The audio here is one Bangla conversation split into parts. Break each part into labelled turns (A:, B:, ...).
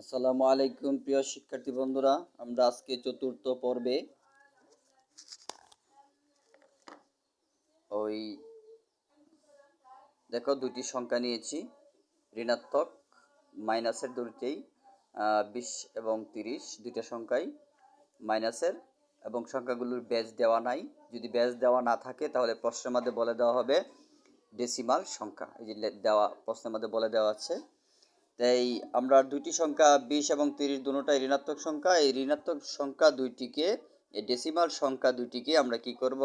A: আসসালামু আলাইকুম, প্রিয় শিক্ষার্থী বন্ধুরা। আমরা আজকে চতুর্থ পর্বে ওই দেখো দুটি সংখ্যা নিয়েছি, ঋণাত্মক মাইনাসের দুটিতেই বিশ এবং তিরিশ, দুইটা সংখ্যাই মাইনাসের এবং সংখ্যাগুলোর ব্যাজ দেওয়া নাই। যদি ব্যাজ দেওয়া না থাকে, তাহলে প্রশ্নের মধ্যে বলে দেওয়া হবে ডেসিমাল সংখ্যা। এই যে দেওয়া, প্রশ্নের মধ্যে বলে দেওয়া আছে। তাই আমরা দুইটি সংখ্যা, বিশ এবং তিরিশ দুটোটাই ঋণাত্মক সংখ্যা। এই ঋণাত্মক সংখ্যা দুইটিকে, এই ডেসিমাল সংখ্যা দুইটিকে আমরা কি করব?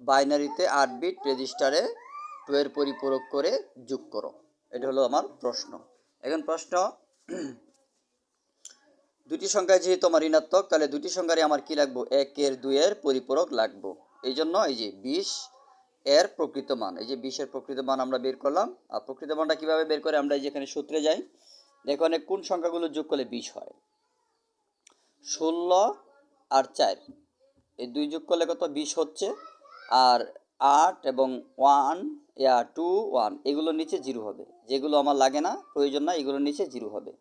A: বাইনারিতে আট বিট রেজিস্টারে টুয়ের পরিপূরক করে যোগ করো। এটা হলো আমার প্রশ্ন। এখন প্রশ্ন দুটি সংখ্যা যেহেতু আমার ঋণাত্মক, তাহলে দুটি সংখ্যারই আমার কি লাগবো? একের দুইয়ের পরিপূরক লাগবো। এই জন্য এই যে বিশ এর প্রকৃত মান, এই যে বিশের প্রকৃত মান আমরা বের করলাম, আর প্রকৃত মানটা কীভাবে বের করে আমরা এই যেখানে সূত্রে যাই, দেখো এখানে কোন সংখ্যাগুলো যোগ করলে বিশ হয়? ষোলো আর চার, এই দুই যোগ করলে কত? বিশ হচ্ছে, আর আট এবং ওয়ান, ইয়া টু, ওয়ান এগুলোর নিচে জিরো হবে, যেগুলো আমার লাগে না, প্রয়োজন না এগুলোর নিচে জিরো হবে।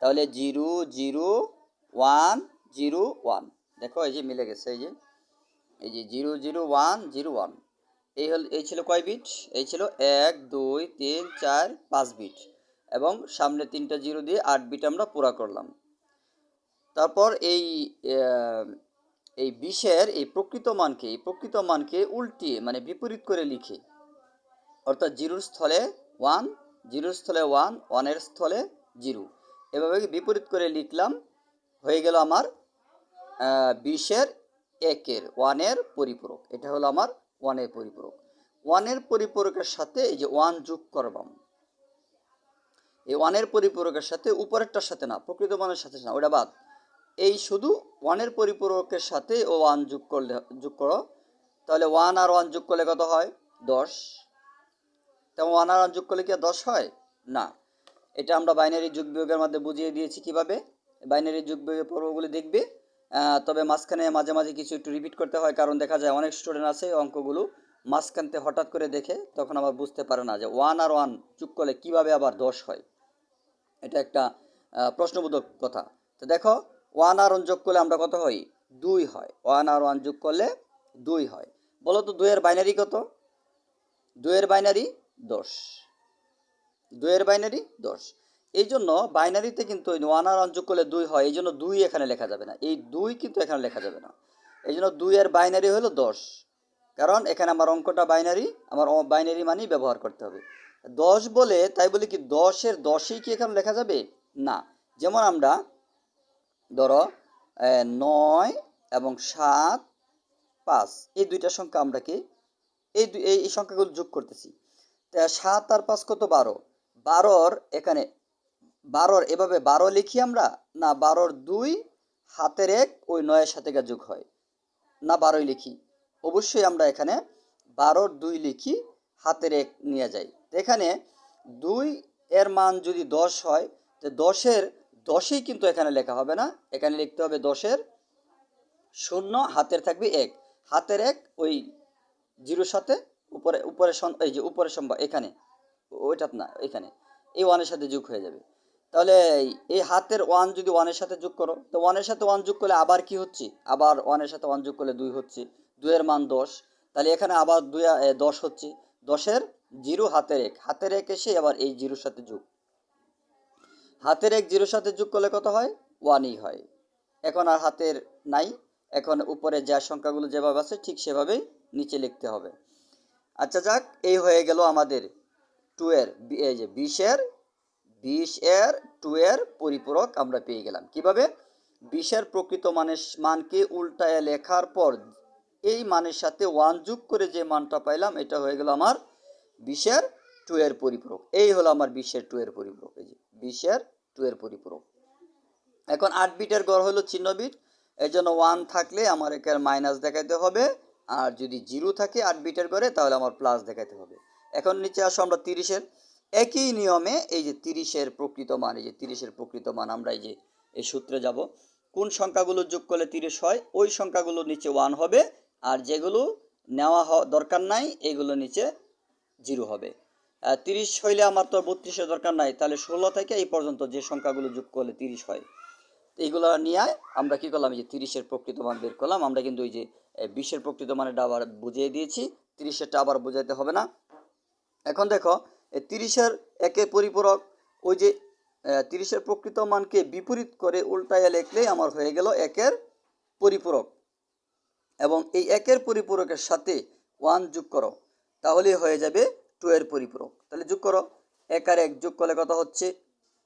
A: তাহলে zero zero, one zero, one, দেখো এই যে মিলে গেছে, এই যে এই যে zero zero, one zero, one. এই হল, এই ছিল কয় বিট এই ছিল এক, দুই, তিন, চার, পাঁচ বিট এবং সামনে তিনটা জিরো দিয়ে আট বিট আমরা পুরা করলাম। তারপর এই এই বিশের এই প্রকৃত মানকে, এই প্রকৃত মানকে উল্টিয়ে মানে বিপরীত করে লিখে। অর্থাৎ জিরোর স্থলে ওয়ান জিরোর স্থলে ওয়ান ওয়ানের স্থলে জিরো এভাবে বিপরীত করে লিখলাম, হয়ে গেল আমার বিশের একের ওয়ানের পরিপূরক। এটা হলো আমার ওয়ানের পরিপূরক। ওয়ানের পরিপূরকের সাথে এই যে ওয়ান যোগ করবাম এই ওয়ানের পরিপূরকের সাথে উপরেরটার সাথে না, প্রকৃত মানের সাথে না ওটা বাদ। এই শুধু ওয়ানের পরিপূরকের সাথে ও ওয়ান যোগ করলে, যোগ করো, তাহলে ওয়ান আর ওয়ান যোগ করলে কত হয়? দশ। তেমন ওয়ান আর ওয়ান যোগ করলে কি আর দশ হয়? না। এটা আমরা বাইনারি যুগ বিয়োগের মধ্যে বুঝিয়ে দিয়েছি কীভাবে? বাইনারি যুগ বিয়োগের পর্বগুলি দেখবে। তবে মাঝখানে মাঝে মাঝে কিছু একটু রিপিট করতে হয়, কারণ দেখা যায় অনেক স্টুডেন্ট আছে অঙ্কগুলো মাঝখানতে হঠাৎ করে দেখে তখন আবার বুঝতে পারে না যে ওয়ান আর ওয়ান যোগ করলে কীভাবে আবার দশ হয়। এটা একটা প্রশ্নবোধক কথা। তো দেখো ওয়ান আর ওয়ান যোগ করলে আমরা কত হই দুই হয়। ওয়ান আর ওয়ান যোগ করলে দুই হয়। বলো তো দুইয়ের বাইনারি কত? দুইয়ের বাইনারি দশ। দুইয়ের বাইনারি দশ। এই জন্য বাইনারিতে কিন্তু ওয়ান আর যোগ করলে দুই হয় এই জন্য দুই এখানে লেখা যাবে না। এই দুই কিন্তু এখানে লেখা যাবে না। এই জন্য দুইয়ের বাইনারি হলো দশ। কারণ এখানে আমার অঙ্কটা বাইনারি, আমার বাইনারি মানেই ব্যবহার করতে হবে। দশ বলে, তাই বলে কি দশের দশেই কি এখানে লেখা যাবে? না। যেমন আমরা ধরো নয় এবং সাত, পাঁচ, এই দুইটা সংখ্যা আমরা কি, এই দুই এই সংখ্যাগুলো যোগ করতেছি। সাত আর পাঁচ কত? বারো। বারোর এখানে বারোর, এভাবে বারো লিখি আমরা, না বারোর দুই, হাতের এক, ওই নয়ের সাথে যোগ হয়। না বারোই লিখি। অবশ্যই আমরা এখানে বারোর দুই লিখি, হাতের এক নিয়ে যাই। এখানে দুই এর মান যদি দশ হয়, তো দশের, দশেই কিন্তু এখানে লেখা হবে না। এখানে লিখতে হবে দশের শূন্য, হাতের থাকবে এক। হাতের এক, ওই জিরোর সাথে উপরে উপরে এই যে উপরে সম্ভব, এখানে, ওইটা না, এখানে, এই ওয়ানের সাথে যোগ হয়ে যাবে। তাহলে এই- হাতের ওয়ান যদি ওয়ানের সাথে যোগ করো, তো ওয়ানের সাথে ওয়ান যোগ করলে আবার কি হচ্ছে? আবার ওয়ানের সাথে ওয়ান যোগ করলে দুই হচ্ছে, দুইয়ের মান দশ। তাহলে এখানে আবার দুই দশ হচ্ছে। দশের জিরো হাতের এক। হাতের এক এসে আবার এই জিরোর সাথে যোগ। হাতের এক জিরোর সাথে যোগ করলে কত হয়? ওয়ানই হয়। এখন আর হাতের নাই। এখন উপরে যা সংখ্যাগুলো যেভাবে আছে, ঠিক সেভাবেই নিচে লিখতে হবে। আচ্ছা যাক, এই হয়ে গেল আমাদের টু এর এই যে বিশের বিশ এর টু এর পরিপূরক আমরা পেয়ে গেলাম। কীভাবে? বিশের প্রকৃত মানের মানকে উল্টায় লেখার পর এই মানের সাথে ওয়ান যোগ করে যে মানটা পাইলাম, এটা হয়ে গেল আমার বিশের টু এর পরিপূরক। এই হলো আমার বিশের টু এর পরিপূরক। এই যে বিশের টু এর পরিপূরক। এখন আট বিটের গড় হলো চিহ্ন বিট। এই জন্য ওয়ান থাকলে আমার এখানে মাইনাস দেখাইতে হবে। আর যদি জিরো থাকে আট বিটের গড়ে, তাহলে আমার প্লাস দেখাইতে হবে। এখন নিচে আসো আমরা তিরিশের। একই নিয়মে এই যে তিরিশের প্রকৃত মান, এই যে তিরিশের প্রকৃত মান, আমরা এই যে এই সূত্রে যাব। কোন সংখ্যাগুলো যোগ করলে তিরিশ হয়, ওই সংখ্যাগুলো নিচে ওয়ান হবে, আর যেগুলো নেওয়া দরকার নাই, এগুলো নিচে জিরো হবে। তিরিশ হইলে আমার তো বত্রিশের দরকার নাই, তাহলে ষোলো থেকে এই পর্যন্ত যে সংখ্যাগুলো যোগ করলে তিরিশ হয়, এইগুলো নিয়ে আমরা কি করলাম, এই যে তিরিশের প্রকৃত মান বের করলাম, আমরা কিন্তু ওই যে বিশের প্রকৃত মানেটা আবার বুঝিয়ে দিয়েছি, তিরিশেরটা আবার বোঝাইতে হবে না। এখন দেখো তিরিশের একে পরিপূরক। ওই যে তিরিশের প্রকৃত মানকে বিপরীত করে উল্টায় লিখলেই আমার হয়ে গেল একের পরিপূরক। এবং এই একের পরিপূরকের সাথে ওয়ান যোগ করো তাহলে হয়ে যাবে টু এর পরিপূরক। তাহলে যোগ করো, এক আর এক যোগ করলে কত হচ্ছে?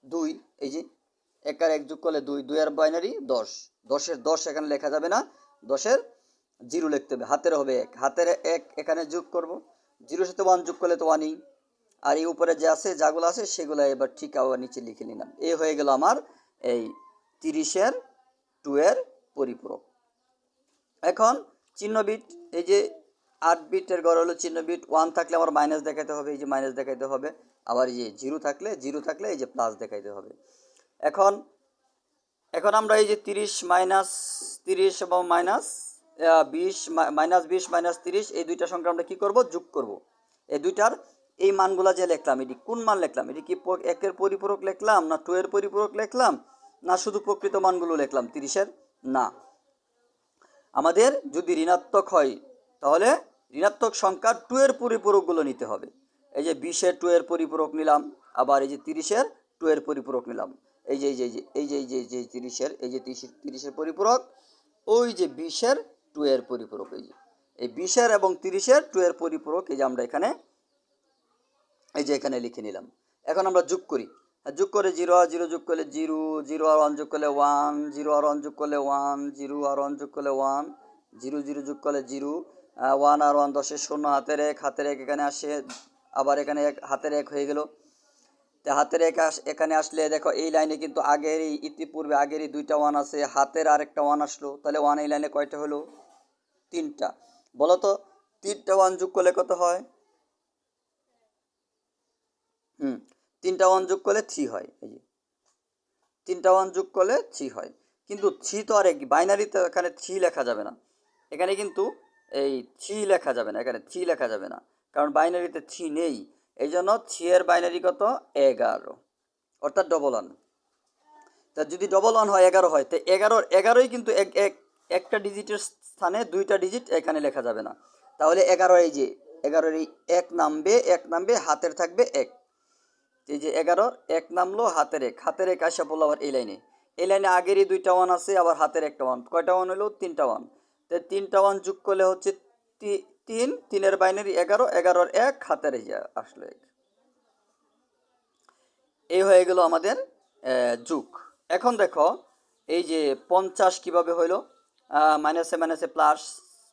A: দুই। এই যে, এক আর এক যোগ করলে দুই দুই আর বাইনারি দশ। দশের দশ এখানে লেখা যাবে না, দশের জিরো লিখতে হবে, হাতের হবে এক। হাতের এক এখানে যোগ করব, জিরোর সাথে ওয়ান যোগ করলে তো ওয়ানই। আর এই উপরে যে আছে, যাগুলো আছে, সেগুলো এবার ঠিক আবার নিচে লিখে নিলাম। এই হয়ে গেল আমার এই তিরিশের টু এর পরিপূরক। এখন চিহ্ন বিট এই যে আট বিটের গড় হলো চিহ্ন বিট ওয়ান থাকলে আমার মাইনাস দেখাতে হবে, এই যে মাইনাস দেখাইতে হবে। আবার এই যে জিরো থাকলে জিরো থাকলে এই যে প্লাস দেখাইতে হবে। এখন এখন আমরা এই যে তিরিশ মাইনাস তিরিশ এবং মাইনাস বিশ মাইনাস বিশ, মাইনাস তিরিশ, এই দুইটা সংখ্যা আমরা কী করব? যোগ করব। এই দুইটার এই মানগুলা যে লিখলাম, এটি কোন মান লিখলাম? এটি কি একের পরিপূরক লিখলাম না টু এর পরিপূরক লিখলাম? না শুধু প্রকৃত মানগুলো লিখলাম, তিরিশের? না। আমাদের যদি ঋণাত্মক হয়, তাহলে ঋণাত্মক সংখ্যা টু এর পরিপূরকগুলো নিতে হবে। এই যে বিশের টু এর পরিপূরক নিলাম, আবার এই যে তিরিশের টু এর পরিপূরক নিলাম। এই যে এই যে এই যে এই যে এই যে তিরিশের, এই যে তিরিশ- তিরিশের পরিপূরক, ওই যে বিশের টু এর পরিপূরক, এই যে। এই বিশের এবং তিরিশের টু এর পরিপূরক, এই যে আমরা এখানে এই যে এখানে লিখে নিলাম। এখন আমরা যোগ করি। যোগ করে জিরো আর জিরো যোগ করলে জিরো জিরো আর ওয়ান যোগ করলে ওয়ান, জিরো আর ওয়ান যোগ করলে ওয়ান, জিরো আর ওয়ান যোগ করলে ওয়ান, জিরো জিরো যোগ করলে জিরো ওয়ান আর ওয়ান দশের শূন্য হাতের এক হাতের এক এখানে আসে, আবার এখানে এক, হাতের এক হয়ে গেল। তা হাতের এক এখানে আসলে দেখো এই লাইনে কিন্তু আগেরই, ইতিপূর্বে আগেরই দুইটা ওয়ান আছে, হাতের আরেকটা ওয়ান আসলো। তাহলে ওয়ান এই লাইনে কয়টা হলো? তিনটা। বলো তো তিনটা ওয়ান যোগ করলে কত হয়? হুম, তিনটা ওয়ান যোগ করলে থ্রি হয়, এই যে। তিনটা ওয়ান যোগ করলে থ্রি হয়। কিন্তু থ্রি তো আর এক বাইনারিতে এখানে থ্রি লেখা যাবে না। এখানে কিন্তু এই থ্রি লেখা যাবে না, এখানে থ্রি লেখা যাবে না। কারণ বাইনারিতে থ্রি নেই। এই জন্য থ্রি এর বাইনারি কত? এগারো। অর্থাৎ ডবল ওয়ান তা যদি ডবল ওয়ান হয়, এগারো হয়, তো এগারোর, এগারোই কিন্তু এক এক, একটা ডিজিটের স্থানে দুইটা ডিজিট এখানে লেখা যাবে না। তাহলে এগারো এই যে, এগারোর এই এক নামবে এক নামবে হাতের থাকবে এক। এই যে এগারোর এক নামলো হাতের এক। হাতের এক আসা পড়ল আবার এই লাইনে। এই লাইনে আগেরই দুইটা ওয়ান আছে, আবার হাতের একটা ওয়ান। কয়টা ওয়ান হলো? তিনটা ওয়ান। তো তিনটা ওয়ান যোগ করলে হচ্ছে তিন, তিনের বাইনারি এগারো, এগারোর এক, হাতের আসলো এক। এই হয়ে গেল আমাদের যুগ। এখন দেখো, এই যে পঞ্চাশ কীভাবে হইল? মাইনাসে মাইনাসে প্লাস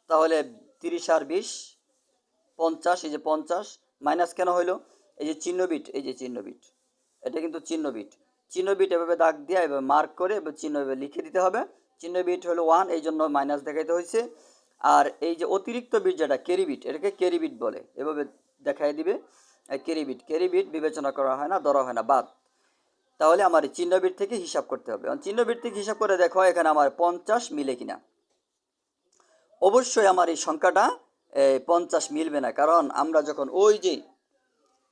A: তাহলে তিরিশ আর বিশ, পঞ্চাশ, এই যে পঞ্চাশ মাইনাস কেন হইল? এই যে চিহ্ন বিট, এই যে চিহ্ন বিট, এটা কিন্তু চিহ্ন বিট। চিহ্ন বিট এভাবে দাগ দিয়ে, এভাবে মার্ক করে এবার চিহ্ন এভাবে লিখে দিতে হবে। চিহ্ন বিট হলো ওয়ান এই জন্য মাইনাস দেখাইতে হয়েছে আর এই যে অতিরিক্ত বিট যেটা ক্যারি বিট, এটাকে ক্যারি বিট বলে। এভাবে দেখাই দিবে। ক্যারি বিট ক্যারি বিট বিবেচনা করা হয় না, ধরা হয় না, বাদ। তাহলে আমার এই চিহ্ন বিট থেকে হিসাব করতে হবে। এখন চিহ্ন বিট থেকে হিসাব করে দেখো, এখানে আমার পঞ্চাশ মিলে কিনা। অবশ্যই আমার এই সংখ্যাটা পঞ্চাশ মিলবে না। কারণ আমরা যখন ওই যে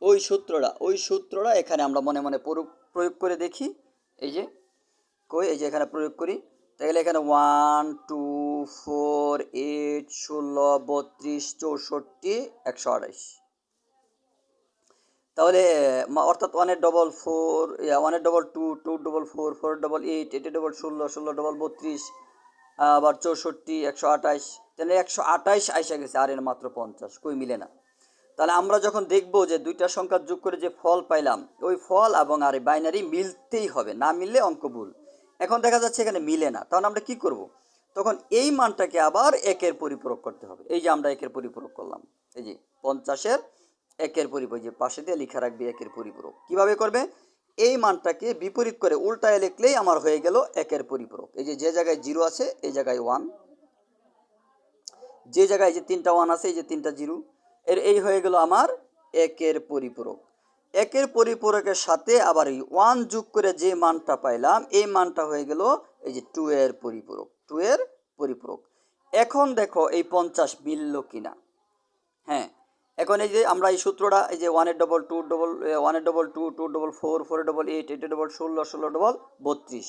A: ওই সূত্রটা ওই সূত্রটা এখানে আমরা মনে মনে প্রয়োগ করে দেখি। এই যে, কই? এই যে এখানে প্রয়োগ করি। তাহলে এখানে ওয়ান টু ফোর এইট ষোলো, বত্রিশ, চৌষট্টি, একশো আঠাইশ তাহলে অর্থাৎ ওয়ানের ডবল ফোর ওয়ানের double two two double four four double eight eight double ষোলো ষোলো ডবল বত্রিশ, আবার চৌষট্টি, একশো আঠাইশ তাহলে একশো আঠাইশ আইসা গেছে, আর এর মাত্র পঞ্চাশ। কই মিলে না। তাহলে আমরা যখন দেখব যে দুইটা সংখ্যা যোগ করে যে ফল পাইলাম, ওই ফল এবং আর বাইনারি মিলতেই হবে, না মিললে অঙ্ক ভুল। এখন দেখা যাচ্ছে এখানে মিলে না তখন আমরা কি করব? তখন এই মানটাকে আবার একের পরিপূরক করতে হবে। এই যে আমরা একের পরিপূরক করলাম, এই যে পঞ্চাশের একের পরিপূরক যে পাশে দিয়ে লিখা রাখবে একের পরিপূরক। কীভাবে করবে? এই মানটাকে বিপরীত করে উল্টায় লিখলেই আমার হয়ে গেল একের পরিপূরক। এই যে যে জায়গায় জিরো আছে, এই জায়গায় ওয়ান যে জায়গায় যে তিনটা ওয়ান আছে, এই যে তিনটা জিরো। এর এই হয়ে গেল আমার একের পরিপূরক। একের পরিপূরকের সাথে আবার এই ওয়ান যোগ করে যে মানটা পাইলাম, এই মানটা হয়ে গেল এই যে টু এর পরিপূরক। টু এর পরিপূরক। এখন দেখো এই পঞ্চাশ মিলল কিনা? হ্যাঁ এখন এই যে আমরা এই সূত্রটা, এই যে ওয়ানের ডবল টু ডবল ওয়ানের double two two double four four double eight eight double ষোলো ষোলো ডবল বত্রিশ।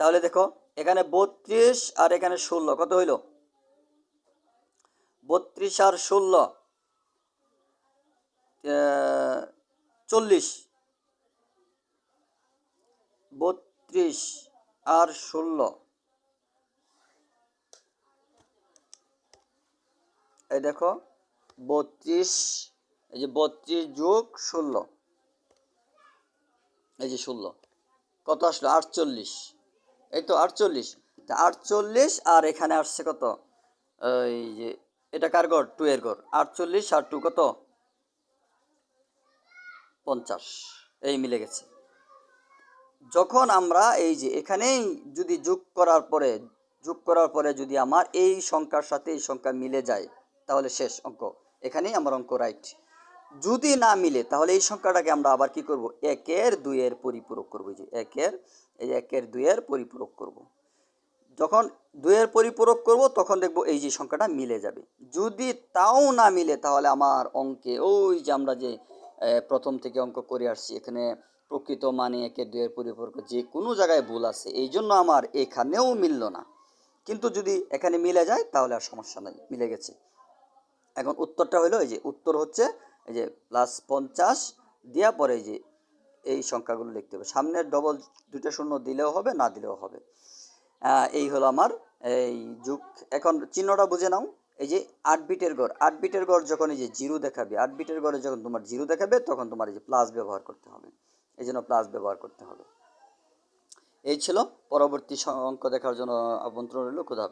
A: তাহলে দেখো, এখানে বত্রিশ আর এখানে ষোলো, কত হইল? বত্রিশ আর ষোলো। চল্লিশ, বত্রিশ আর ষোলো। এই দেখো, বত্রিশ, এই যে বত্রিশ যোগ ষোলো, এই যে ষোলো, কত আসলো? আটচল্লিশ। এই তো আটচল্লিশ। তা আটচল্লিশ আর এখানে আসছে কত? এই যে, এটা কার গড় টু এর গড় আটচল্লিশ আর টু কত? পঞ্চাশ। এই মিলে গেছে। যখন আমরা এই যে এখানেই যদি যোগ করার পরে, যোগ করার পরে যদি আমার এই সংখ্যার সাথে এই সংখ্যা মিলে যায়, তাহলে শেষ অঙ্ক। এখানেই আমার অঙ্ক রাইট যদি না মিলে, তাহলে এই সংখ্যাটাকে আমরা আবার কি করব? একের দুইয়ের পরিপূরক করব। যে একের, এই একের দুইয়ের পরিপূরক করব। যখন দুইয়ের পরিপূরক করব, তখন দেখব এই যে সংখ্যাটা মিলে যাবে। যদি তাও না মিলে, তাহলে আমার অঙ্কে ওই যে আমরা যে প্রথম থেকে অঙ্ক করে আসছি। এখানে প্রকৃত মানে একের দুইয়ের পরিপূরক যে কোনো জায়গায় ভুল আছে, এই জন্য আমার এখানেও মিলল না। কিন্তু যদি এখানে মিলে যায়, তাহলে আর সমস্যা নেই, মিলে গেছে। এখন উত্তরটা হলো এই যে, উত্তর হচ্ছে এই যে প্লাস পঞ্চাশ দেওয়া পরে যে, এই সংখ্যাগুলো লিখতে হবে। সামনের ডবল দুটো শূন্য দিলেও হবে, না দিলেও হবে। এই হলো আমার এই যুগ। এখন চিহ্নটা বুঝে নাও। এই যে আট বিটের গড়, আট বিটের গড় যখন এই যে জিরো দেখাবে, আট বিটের গড়ে যখন তোমার জিরো দেখাবে, তখন তোমার এই যে প্লাস ব্যবহার করতে হবে। এই জন্য প্লাস ব্যবহার করতে হবে। এই ছিল পরবর্তী অঙ্ক দেখার জন্য আমন্ত্রণ রইল। খুদা।